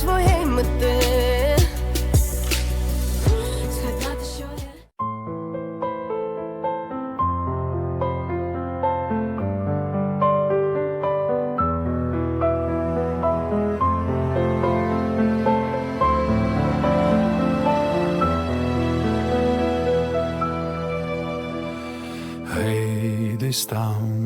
своєї мети. Згадати, що є. Гей, десь там,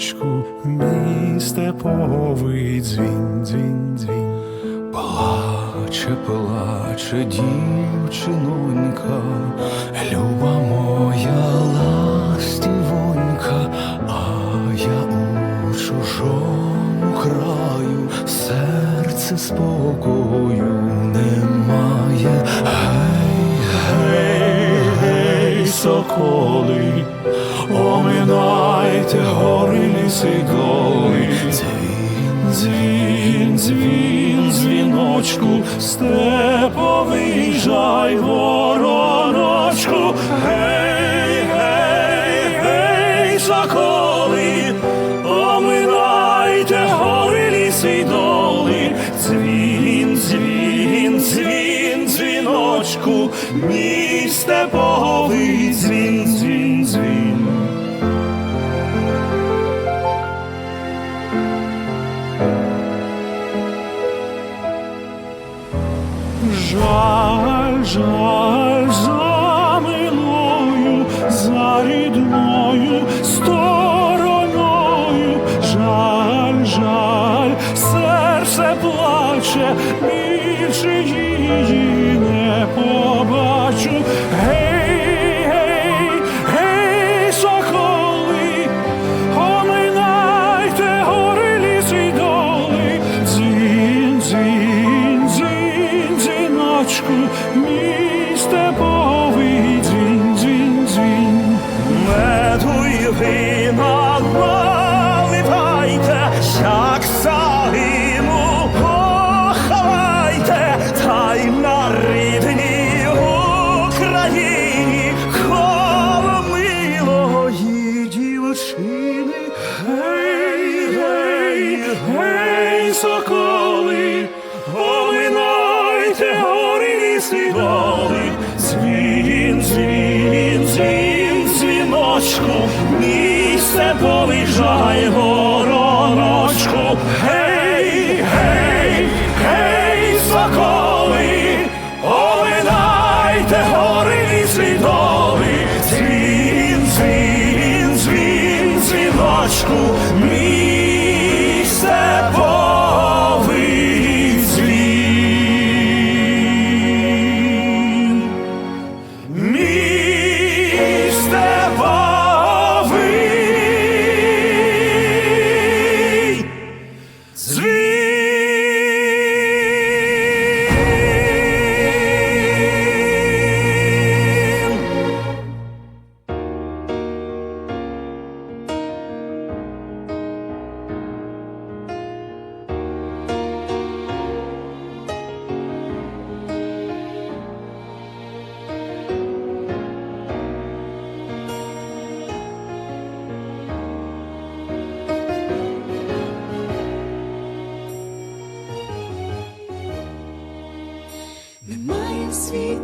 дзвіночку, мій степовий дзвін, дзвін, дзвін. Плаче, плаче дівчинонька, люба моя ластівонька, а я у чужому краю, серце спокою немає. Гей, гей, гей, соколи, оминайте гори, ліси, доли. Дзвін, дзвін, дзвін, дзвіночку, степовий жай вороночку. Гей, гей, гей, соколи, оминайте гори, ліси доли. Дзвін, дзвін, дзвін, дзвіночку, мій Жаль, жаль за милою, за рідною стороною, жаль, жаль, серце плаче,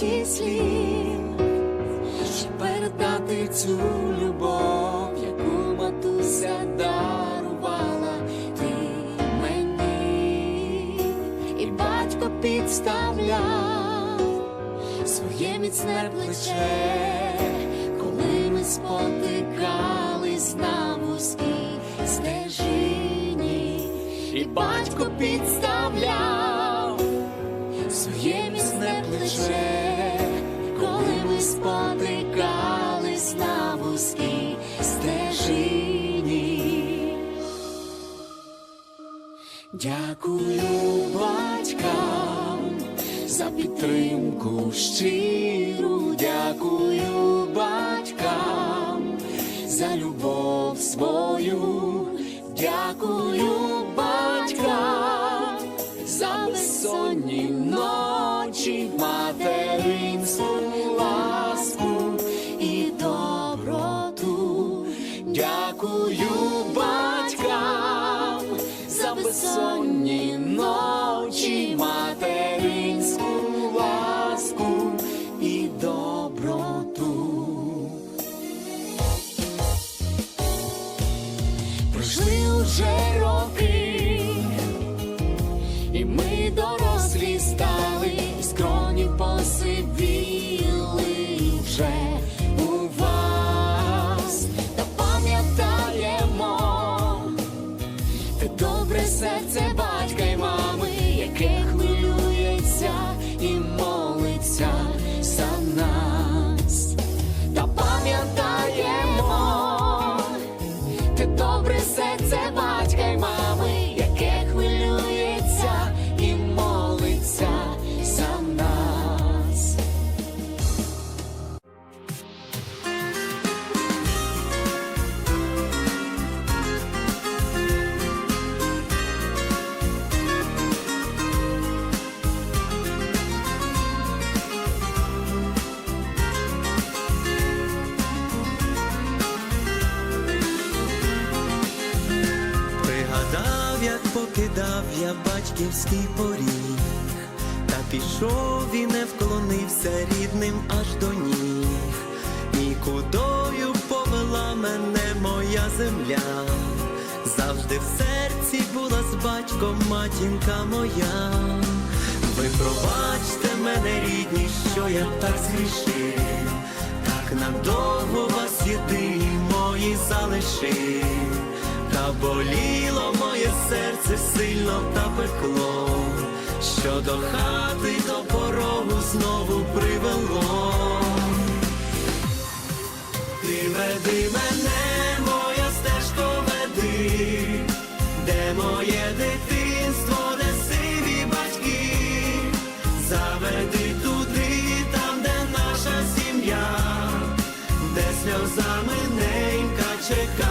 світі слів, щоб передати цю любов, яку матуся дарувала ти мені, і батько підставляв своє міцне плече, коли ми спотикались на вузькій стежині, і батько підставляв своє міцне плече, спотикались на вузькій стежині. Дякую батькам за підтримку щиру, дякую батькам за любов свою, Дякую батькам за безсонні ночі, материнську я батьківський поріг, та пішов і не вклонився рідним аж до ніг. Нікудою повела мене моя земля, завжди в серці була з батьком матінка моя. Ви пробачте мене, рідні, що я так згрішив, так надовго вас єдині мої залишив. Та боліло моє серце сильно та пекло, що до хати до порогу знову привело. Ти веди мене, моя стежко веди, де моє дитинство, де сиві батьки, заведи туди, там, де наша сім'я, де сльозами ненька чекає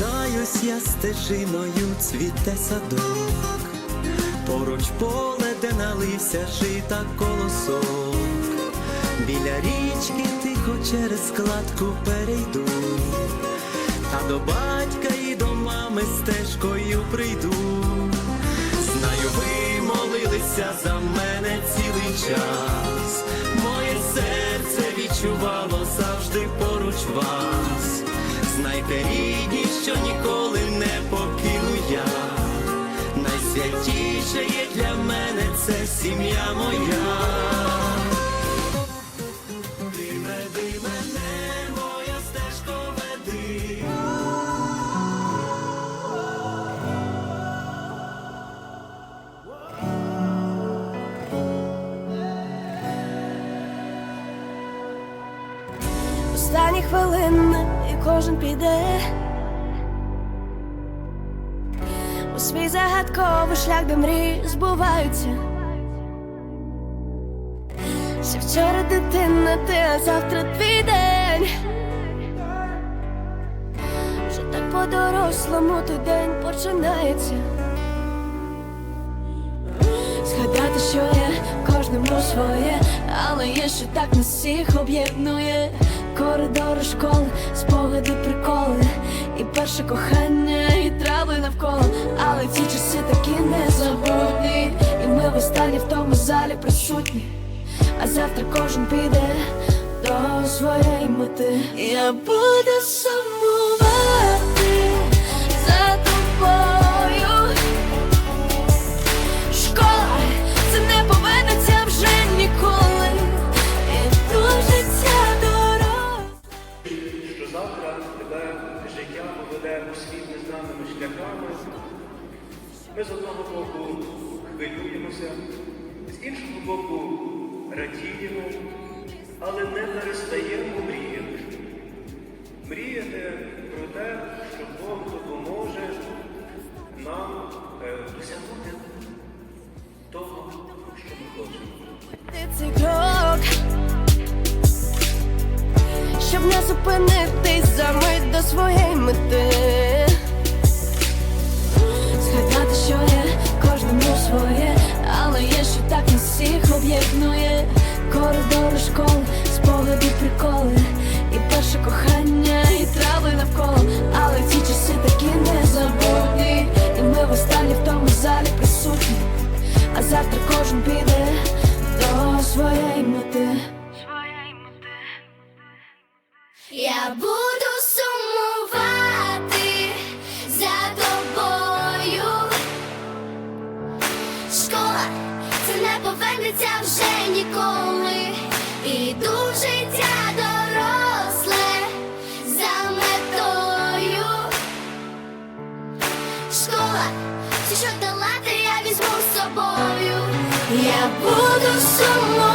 Повертаюсь я стежиною, цвіте садок, поруч поле, де налився жита колосок. Біля річки тихо через складку перейду, та до батька і до мами стежкою прийду. Знаю, ви молилися за мене цілий час. Моє серце відчувало завжди поруч вас. Знайте, рідні, що ніколи не покину я. Найсвятіше є для мене це сім'я моя. Ти мене, моя стежко веди. Останні хвилини і кожен піде загадковий шлях, де мрії збуваються. Ще вчора дитина, ти, а завтра твій день. Вже так по-дорослому той день починається. Згадати, що є кожному своє, але є що так нас всіх об'єднує. Коридори школи, спогади, приколи, і перше кохання, і трави навколо. Але ці часи такі незабутні, і ми в останні в тому залі присутні. А завтра кожен піде до своєї мети. Я буду сумувати щоб не зупинитись за мить до своєї мети. Згадати, що є кожному своє, але є, що так нас всіх об'єднує. Коридори школи, спогади, приколи, і перше кохання, буду сумувати.